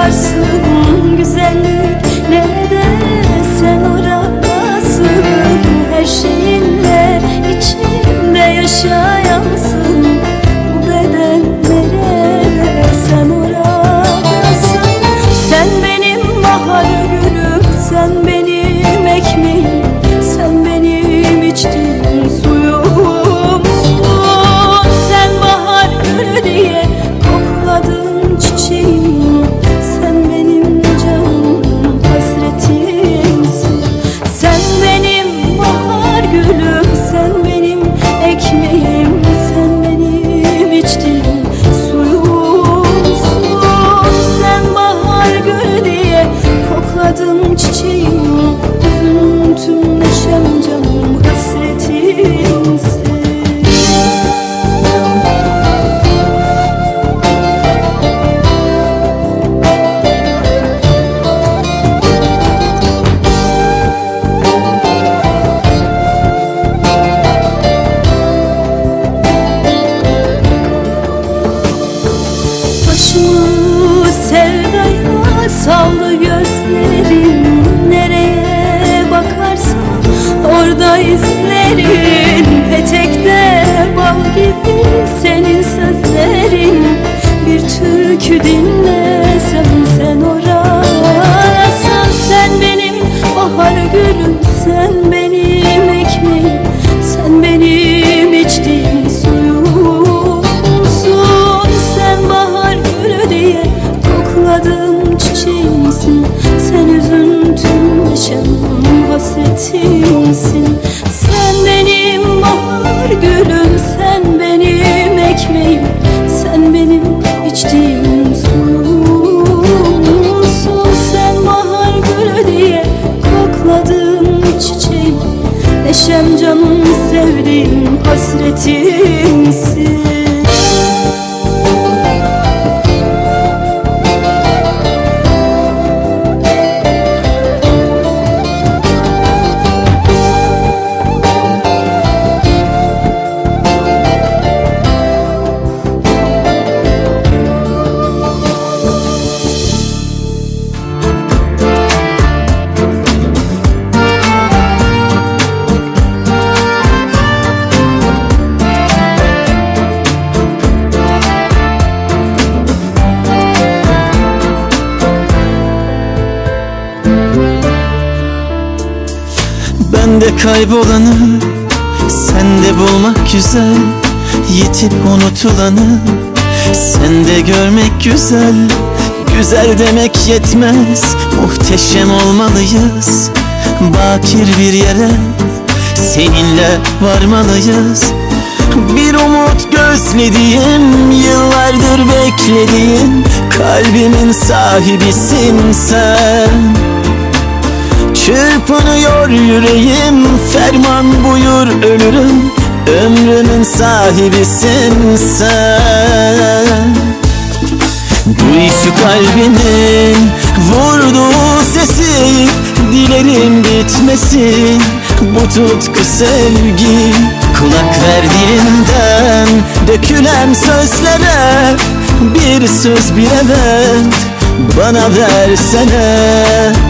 varsın. Güzellik nereye üşüdün после. Kaybolanı sende bulmak güzel Yitip unutulanı. Sende görmek güzel Güzel demek yetmez. Muhteşem olmalıyız Bakir bir yere. Seninle varmalıyız Bir umut gözlediğim Yıllardır beklediğim. Kalbimin sahibisin sen Çırpınıyor yüreğim Ferman buyur ölürüm Ömrümün sahibisin sen. Duy şu kalbimin Vurduğu sesi Dilerim bitmesin Bu tutku sevgi. Kulak verdiğinden Dökülen sözlere Bir söz bir evet bana versene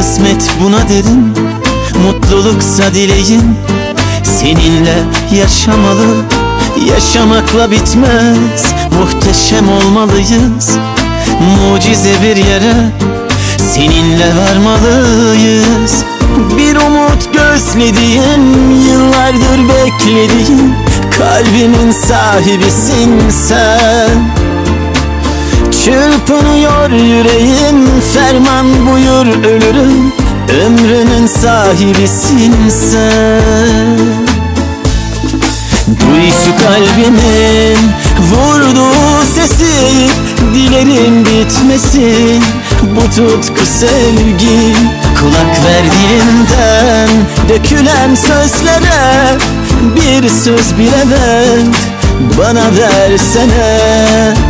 Kısmet buna dedim. Mutluluksa dileğim Seninle yaşamalı. Yaşamakla bitmez Muhteşem olmalıyız. Mucize bir yere Seninle varmalıyız. Bir umut gözlediğim Yıllardır beklediğim Kalbimin sahibisin sen Çırpınıyor yüreğim ferman buyur ölürüm Ömrünün sahibisin sen. Duy şu kalbimin vurduğu sesi Dilerim bitmesin bu tutku sevgi Kulak verdiğinden dökülen sözlere Bir söz bir evet bana versene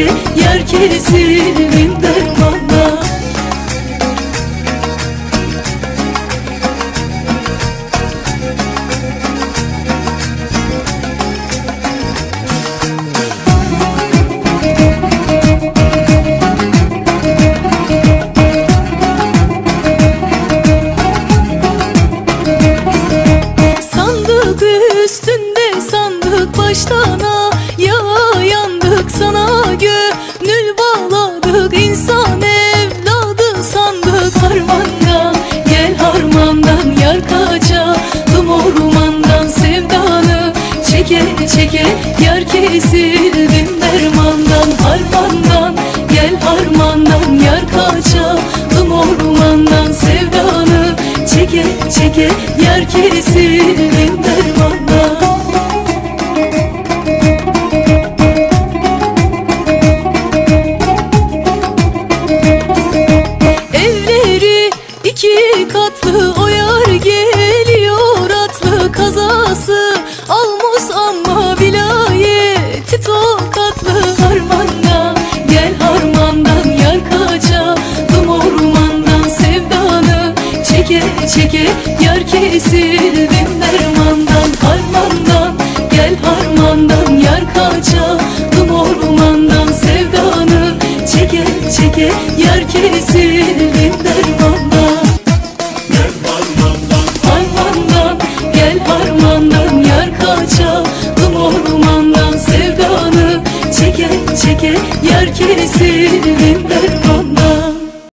Çeke yar kesildim dermandan Sandık üstünde sandık baştana Ya yandık sana gönül bağladık insan evladı sandık. Harmandan Gel harmandan yar kaçalım ormandan sevdanı Çeke çeke yar kesildim dermandan. Harmandan Gel harmandan yar kaçalım ormandan sevdanı Çeke çeke yar kesildim çeke Yar kesildim dermandan harmandan Gel harmandan yar kaçalım ormandan Sevdanı çeke çeke